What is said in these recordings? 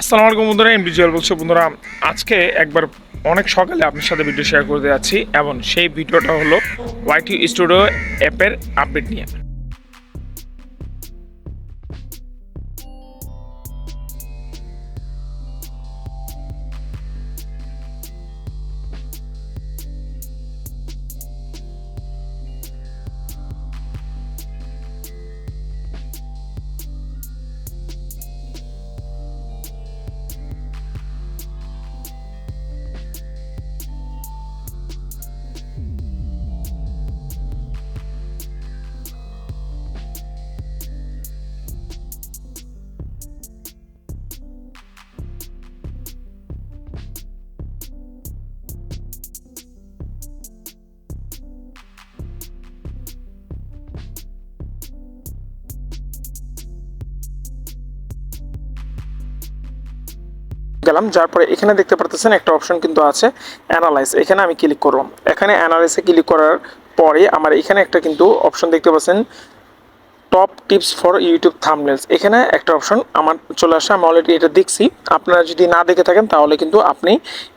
আসসালামু আলাইকুম বন্ধুরা এম বিজুয়াল বলছো। বন্ধুরা, আজকে একবার অনেক সকালে আপনার সাথে ভিডিও শেয়ার করতে যাচ্ছি, এবং সেই ভিডিওটা হলো ওয়াইটি স্টুডিও অ্যাপের আপডেট নিয়ে। গেলাম, যার পরে এখানে দেখতে পারতেছেন একটা অপশন কিন্তু আছে অ্যানালাইজ এখানে আমি ক্লিক করব এখানে অ্যানালাইসে ক্লিক করার পরে আমার এখানে একটা কিন্তু অপশন দেখতে পাচ্ছেন top tips for YouTube thumbnails এখানে একটা অপশন আমার চলে আসে, আমি অলরেডি এটা দেখছি। আপনারা যদি না দেখে থাকেন, তাহলে কিন্তু আপনি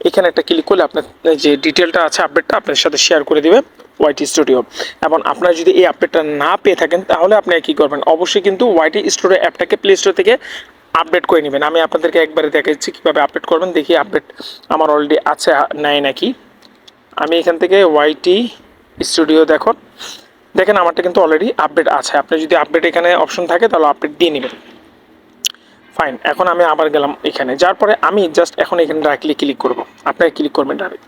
এখানে একটা ক্লিক করলে আপনার যে ডিটেলটা আছে আপডেটটা আপনার সাথে শেয়ার করে দেবে ওয়াইটি স্টুডিও এবং আপনারা যদি এই আপডেটটা না পেয়ে থাকেন, তাহলে আপনি কী করবেন? অবশ্যই কিন্তু ওয়াইটি স্টুডিও অ্যাপটাকে প্লে স্টোর থেকে আপডেট করে নেবেন। আমি আপনাদেরকে একবারে দেখাচ্ছি কীভাবে আপডেট করবেন। দেখি আপডেট আমার অলরেডি আছে, নেয় নাকি? আমি এখান থেকে ওয়াইটি স্টুডিও দেখুন। দেখেন, আমারটা কিন্তু অলরেডি আপডেট আছে। আপনি যদি আপডেট এখানে অপশন থাকে, তাহলে আপডেট দিয়ে নেবেন। ফাইন এখন আমি আবার গেলাম এখানে। যার পরে আমি জাস্ট এখন এখানে ডাইরেক্টলি ক্লিক করব। আপনারা ক্লিক করবেন ডাইরেক্ট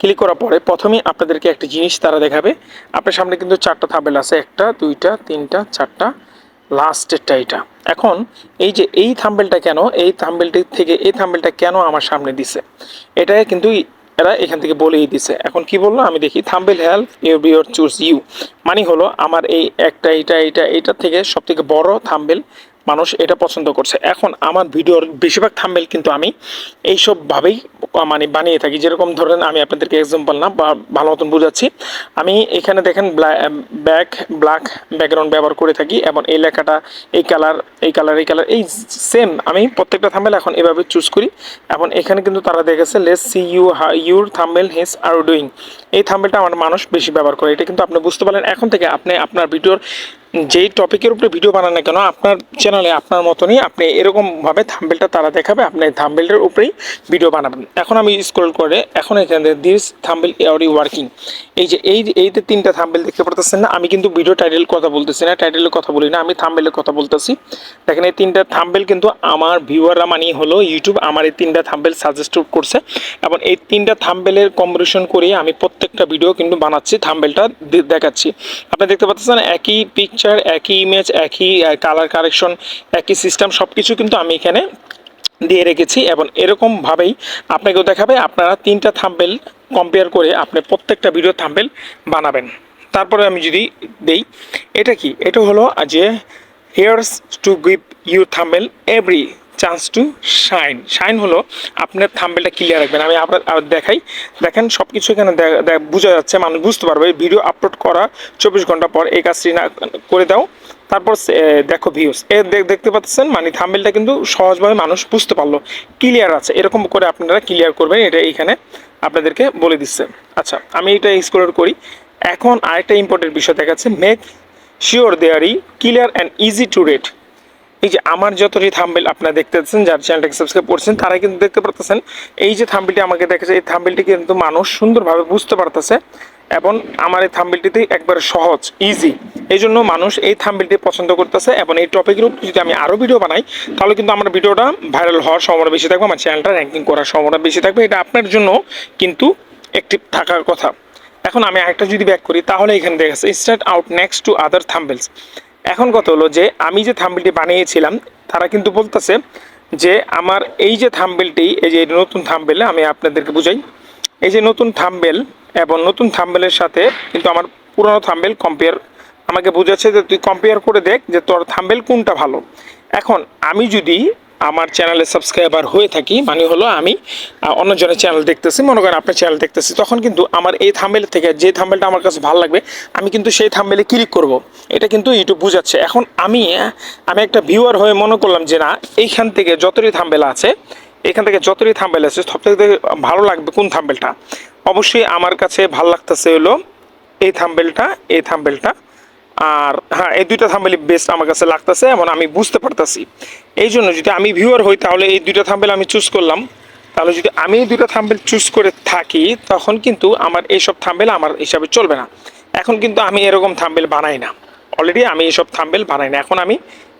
ক্লিক করার পরে প্রথমেই আপনাদেরকে একটা জিনিস তারা দেখাবে। আপনার সামনে কিন্তু চারটা থাবেল আছে। একটা, দুইটা, তিনটা, চারটা। লাস্টেরটা এটা এখন এই যে এই থাম্বেলটা কেন, এই থাম্বেলটি থেকে এই থাম্বেলটা কেন আমার সামনে দিছে? এটা কিন্তু এরা এখান থেকে বলেই দিছে। এখন কি বলল? আমি দেখি, thumbnail help you viewer choose you. মানে হলো, আমার এই একটা এটা এটা এটা থেকে সব থেকে বড় থাম্বেল মানুষ এটা পছন্দ করছে। এখন আমার ভিডিওর বেশিরভাগ থাম্বেল কিন্তু আমি এইসবভাবেই মানে বানিয়ে থাকি। যেরকম ধরেন আমি আপনাদেরকে এক্সাম্পল না, বা ভালো মতন বোঝাচ্ছি। আমি এখানে দেখেন ব্যাক ব্ল্যাক ব্যাকগ্রাউন্ড ব্যবহার করে থাকি এবং এই লেখাটা, এই কালার এই কালার এই কালার এই সেম আমি প্রত্যেকটা থাম্বেল এখন এভাবে চুজ করি। এবং এখানে কিন্তু তারা দেখেছে less see you your dumbbell he's R doing এই থাম্বেলটা আমার মানুষ বেশি ব্যবহার করে। এটা কিন্তু আপনি বুঝতে পারলেন। এখন থেকে আপনি আপনার ভিডিওর যেই টপিকের উপরে ভিডিও বানান না কেন, আপনার চ্যানেলে আপনার মতনই আপনি এরকমভাবে থাম্বেলটা তারা দেখাবে, আপনি থাম্বেলটার উপরেই ভিডিও বানাবেন। এখন আমি স্ক্রল করে, এখন এখানে দিস থাম্বেল অলরেডি ওয়ার্কিং এই যে, এই এই যে তিনটা থাম্বেল দেখতে পারতেছেন না, আমি কিন্তু ভিডিও টাইটেল কথা বলতেছি না টাইটেলের কথা বলি না, আমি থাম্বেলের কথা বলতেছি। দেখেন, এই তিনটা থাম্বেল কিন্তু আমার ভিউয়াররা মানি হলো ইউটিউব আমার এই তিনটা থাম্বেল সাজেস্ট করছে। এবং এই তিনটা থাম্বেলের কম্বিনেশন করে আমি প্রত্যেকটা ভিডিও কিন্তু বানাচ্ছি থাম্বেলটা দেখাচ্ছি। আপনি দেখতে পাচ্ছেন একই পিকচার একই ইমেজ একই কালার কারেকশন একই সিস্টেম সব কিছু কিন্তু আমি এখানে দিয়ে রেখেছি এবং এরকমভাবেই আপনাকেও দেখাবে। আপনারা তিনটা থাম্বেল কম্পেয়ার করে আপনি প্রত্যেকটা ভিডিও থাম্বেল বানাবেন। তারপরে আমি যদি দেই, এটা কি? এটা হলো যে here's to give you thumbnail every chance to shine shine হলো আপনার থাম্বেলটা ক্লিয়ার রাখবেন। আমি আবার দেখাই। দেখেন সব কিছু এখানে বোঝা যাচ্ছে। মানুষ বুঝতে পারবে ভিডিও আপলোড করা চব্বিশ ঘণ্টা পর এই কাজটি না করে দাও। তারপর দেখো ভিউস এ দেখতে পাচ্ছেন? মানে থাম্বেলটা কিন্তু সহজভাবে মানুষ বুঝতে পারল। ক্লিয়ার আছে। এরকম করে আপনারা ক্লিয়ার করবেন। এটা এইখানে আপনাদেরকে বলে দিচ্ছে। আচ্ছা আমি এটা এক্সপ্লোর করি। এখন আরেকটা ইম্পর্টেন্ট বিষয় দেখাচ্ছে। Make sure they're clear and easy to read এই যে আমার যতটি থাম্বেল আপনারা দেখতে পাচ্ছেন যার চ্যানেলটাকে সাবস্ক্রাইব করছেন তারা কিন্তু দেখতে পারতেছেন। এই যে থাম্বেলটি আমাকে দেখেছে এই থাম্বেলটি কিন্তু মানুষ সুন্দরভাবে বুঝতে পারতেছে এবং আমার এই থাম্বেলটিতে একবার সহজ ইজি এই জন্য মানুষ এই থাম্বেলটি পছন্দ করতেছে এবং এই টপিকের উপর যদি আমি আরও ভিডিও বানাই, তাহলে কিন্তু আমার ভিডিওটা ভাইরাল হওয়ার সম্ভাবনা বেশি থাকবে, আমার চ্যানেলটা র্যাঙ্কিং করার সম্ভাবনা বেশি থাকবে। এটা আপনার জন্য কিন্তু একটি থাকার কথা। এখন আমি আরেকটা যদি ব্যাক করি, তাহলে এখানে দেখা start out next to other thumbnails এখন কত হলো যে আমি যে থাম্বেলটি বানিয়েছিলাম, তারা কিন্তু বলতেছে যে আমার এই যে থাম্বেলটি এই যে নতুন থাম্বেল আমি আপনাদেরকে বুঝাই। এই যে নতুন থাম্বেল এবং নতুন থাম্বেলের সাথে কিন্তু আমার পুরনো থাম্বেল কম্পেয়ার আমাকে বোঝাচ্ছে যে তুই কম্পেয়ার করে দেখ যে তোর থাম্বেল কোনটা ভালো। এখন আমি যদি আমার চ্যানেলে সাবস্ক্রাইবার হয়ে থাকি মানে হলো আমি অন্যজনের চ্যানেল দেখতেছি, মনে করেন আপনার চ্যানেল দেখতেছি, তখন কিন্তু আমার এই থাম্বেল থেকে যে থাম্বেলটা আমার কাছে ভালো লাগবে, আমি কিন্তু সেই থাম্বেলে ক্লিক করব। এটা কিন্তু ইউটিউব বুঝাচ্ছে। এখন আমি আমি একটা ভিউয়ার হয়ে মনে করলাম যে না, এইখান থেকে যতটি থাম্বেল আছে, এখান থেকে যতটি থাম্বেল আছে, সব থেকে ভালো লাগবে কোন থাম্বেলটা অবশ্যই আমার কাছে ভালো লাগতেছে হলো এই থাম্বেলটা এই থাম্বেলটা আর হ্যাঁ এই দুইটা থাম্বেলই বেস্ট আমার কাছে লাগতেছে এমন আমি বুঝতে পারতাছি। এই জন্য যদি আমি ভিউয়ার হই, তাহলে এই দুইটা থাম্বেল আমি চুজ করলাম। তাহলে যদি আমি এই দুটো থাম্বেল চুজ করে থাকি, তখন কিন্তু আমার এইসব থাম্বেল আমার হিসাবে চলবে না। এখন কিন্তু আমি এরকম থাম্বেল বানাই না। অলরেডি আমি এইসব থাম্বেল বানাই না। এখন আমি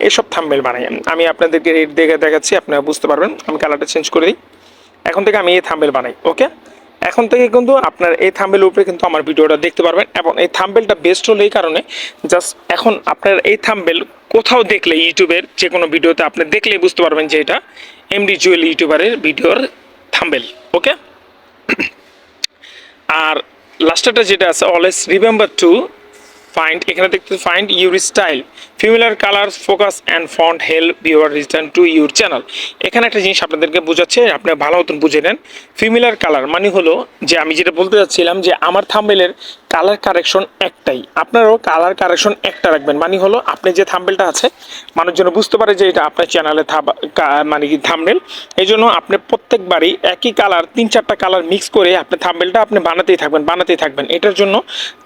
এইসব থাম্বেল বানাই। আমি আপনাদেরকে রেট দেখে দেখাচ্ছি, আপনারা বুঝতে পারবেন। আমি কালারটা চেঞ্জ করে দিই। এখন থেকে আমি এই থাম্বেল বানাই ওকে এখন থেকে কিন্তু আপনার এই থাম্বেলের উপরে কিন্তু আমার ভিডিওটা দেখতে পারবেন এবং এই থাম্বেলটা বেস্ট হলো এই কারণে জাস্ট এখন আপনার এই থাম্বেল কোথাও দেখলে ইউটিউবের যে কোনো ভিডিওতে আপনি দেখলেই বুঝতে পারবেন যে এটা এমডি জুয়েল ইউটিউবারের ভিডিওর থাম্বেল ওকে আর লাস্টেরটা যেটা আছে অলওয়েজ রিমেম্বার টু ফাইন্ড এখানে দেখতে find your style familiar colour focus and font help your return to your channel এখানে একটা জিনিস আপনাদেরকে বোঝাচ্ছে, আপনি ভালো মতন বুঝে নেন। ফিমিলার কালার মানে হলো যে আমি যেটা বলতে চাচ্ছিলাম যে আমার থাম্বেলের কালার কারেকশন একটাই। আপনারও কালার কারেকশন একটা রাখবেন। মানে হলো আপনি যে থাম্বেলটা আছে মানুষ যেন বুঝতে পারে যে এটা আপনার চ্যানেলে মানে কি থাম্বেল এই জন্য আপনি প্রত্যেকবারই একই কালার তিন চারটা কালার মিক্স করে আপনি থাম্বেলটা আপনি বানাতেই থাকবেন বানাতেই থাকবেন। এটার জন্য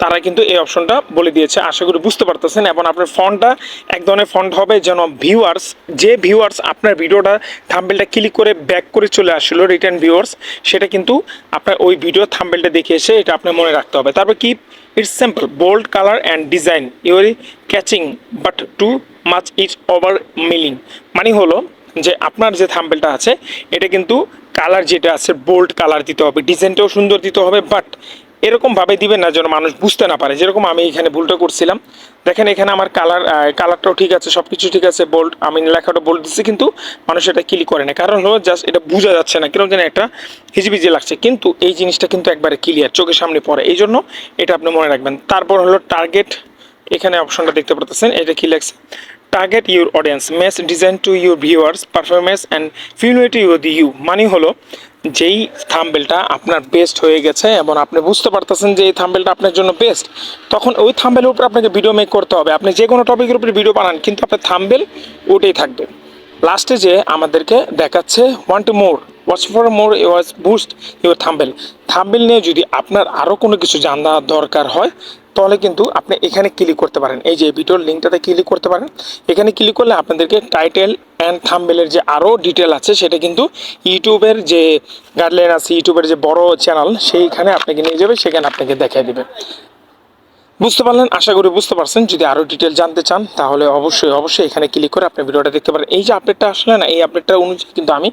তারা কিন্তু এই অপশনটা বলে দিয়েছে। আশা করি বুঝতে পারতেছেন। এবং আপনার ফন্টটা এক ধরনের ফন্ট হবে যেন ভিউয়ার্স যে ভিউয়ার্স আপনার ভিডিওটা থাম্বেলটা ক্লিক করে ব্যাক করে চলে আসলো রিটার্ন ভিউয়ার্স সেটা কিন্তু আপনার ওই ভিডিও থাম্বেলটা দেখে এসে এটা আপনার মনে রাখতে হবে। তারপর কি? It's simple bold colour and design eye catching but too much is overwhelming মানে হলো যে আপনার যে থাম্বেলটা আছে, এটা কিন্তু কালার যেটা আছে বোল্ড কালার দিতে হবে ডিজাইনটাও সুন্দর দিতে হবে বাট এরকমভাবে দিবেন না যেন মানুষ বুঝতে না পারে। যেরকম আমি এখানে ভুলটা করছিলাম। দেখেন এখানে আমার কালার কালারটাও ঠিক আছে সব কিছু ঠিক আছে বোল্ড আমি লেখাটা বোল্ড দিচ্ছি কিন্তু মানুষ এটা ক্লিক করে না। কারণ হলো জাস্ট এটা বোঝা যাচ্ছে না কীরকম যেন একটা হিজিবিজি লাগছে। কিন্তু এই জিনিসটা কিন্তু একবারে ক্লিয়ার চোখের সামনে পড়ে। এই জন্য এটা আপনি মনে রাখবেন। তারপর হলো টার্গেট এখানে অপশনটা দেখতে পারতেছেন, এটা কি লাগছে target your audience mess design to your viewers performance and ফিউনিটি you the you মানে হলো যেই থাম্বেলটা আপনার বেস্ট হয়ে গেছে এবং আপনি বুঝতে পারতেছেন যে এই থাম্বেলটা আপনার জন্য বেস্ট তখন ওই থাম্বেলের উপর আপনাকে ভিডিও মেক করতে হবে। আপনি যে কোনো টপিকের উপরে ভিডিও বানান, কিন্তু আপনার থাম্বেল ওটাই থাকবে। লাস্টে যে আমাদেরকে দেখাচ্ছে one two more watch for more was boost your thumbnail thumbnail নিয়ে যদি আপনার আরও কোনো কিছু জানা দরকার হয় তাহলে কিন্তু আপনি এখানে ক্লিক করতে পারেন। এই যে ভিডিওর লিঙ্কটাতে ক্লিক করতে পারেন। এখানে ক্লিক করলে আপনাদেরকে টাইটেল অ্যান্ড থাম্বেলের যে আরও ডিটেল আছে, সেটা কিন্তু ইউটিউবের যে গাইডলাইন আছে, ইউটিউবের যে বড় চ্যানেল সেইখানে আপনাকে নিয়ে যাবে, সেখানে আপনাকে দেখিয়ে দেবে। বুঝতে পারলেন? আশা করি বুঝতে পারছেন। যদি আরও ডিটেল জানতে চান, তাহলে অবশ্যই অবশ্যই এখানে ক্লিক করে আপনি ভিডিওটা দেখতে পারেন। এই যে আপডেটটা আসলে না, এই আপডেটটা অনুযায়ী কিন্তু আমি